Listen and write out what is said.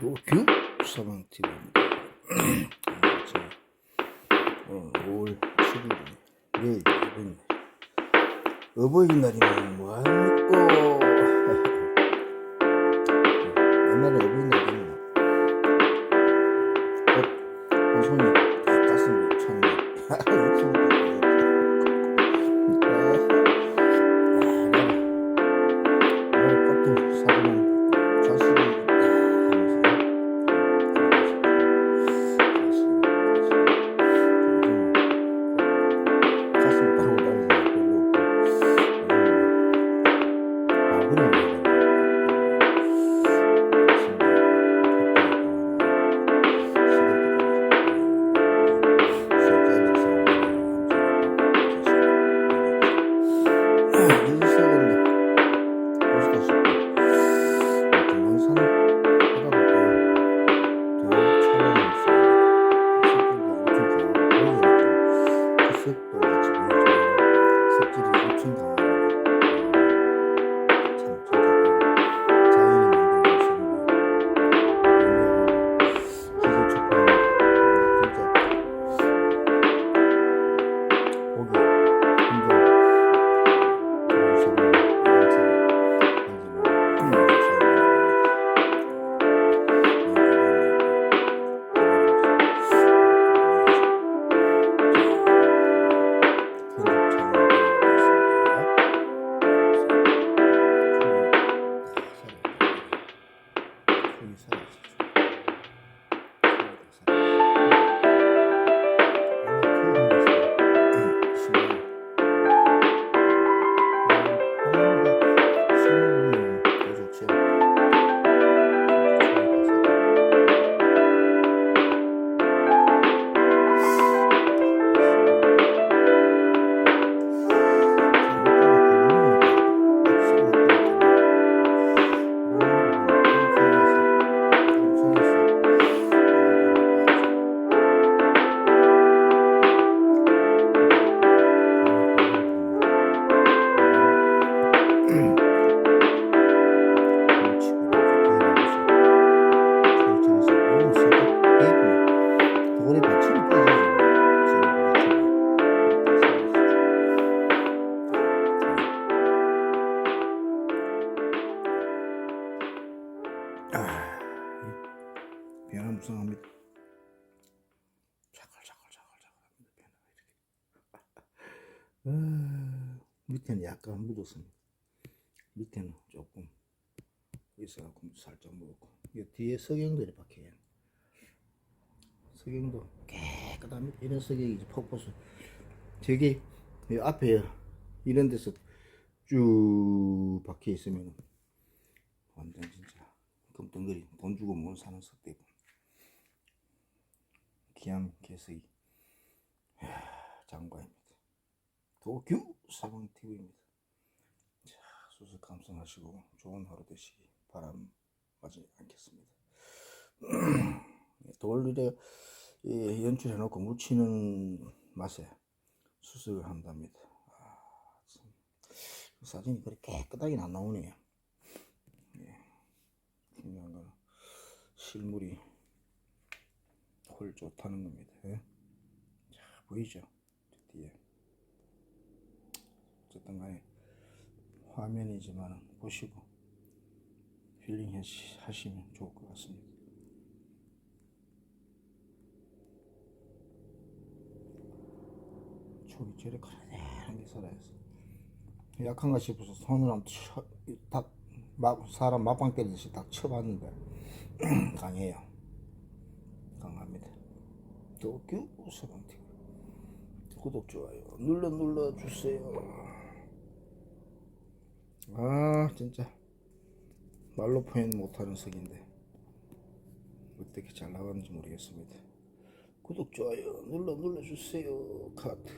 도쿄 서방 TV입니다. 오늘 5월 7일 내일 어버이날. 어버이날이면 뭐합니까? 옛날에 어버이날 되면 옷한 손이 그거 변화 무성합니다. 자글자글자글자글합니다. 변화가 이렇게. 아, 밑에는 약간 묻었습니다. 밑에는 조금 있어갖고 살짝 묻었고 이 뒤에 석영들이 박혀요. 석영도 깨끗합니다. 이런 석영이 이제 폭포수. 저기 이 앞에 이런 데서 쭉 박혀 있으면 완전 진짜 금덩거리 돈 주고 못 사는 석대고 기암 개석이 장관입니다. 도쿄 사방 TV입니다. 자, 수술 감상하시고 좋은 하루 되시기 바람하지 않겠습니다. 돌일에 예, 연출해놓고 묻히는 맛에 수술을 한답니다. 아, 참. 그 사진이 그렇게 깨끗하게 안 나오네요. 예. 중요한 건 실물이 홀 좋다는 겁니다. 예? 자, 보이죠? 저 뒤에. 어쨌든 간에 화면이지만 보시고 힐링 하시- 하시면 좋을 것 같습니다. 촉이 저리 가라한 게 살아있어. 약한가 싶어서 손을 한번 쳐, 딱, 막, 사람 막방 때리듯이 딱 쳐봤는데, 강해요. 도쿄 서방팀. 구독, 좋아요. 눌러, 눌러 주세요. 아, 진짜. 말로 표현 못하는 색인데, 어떻게 잘 나가는지 모르겠습니다. 구독, 좋아요. 눌러, 눌러 주세요. 카트.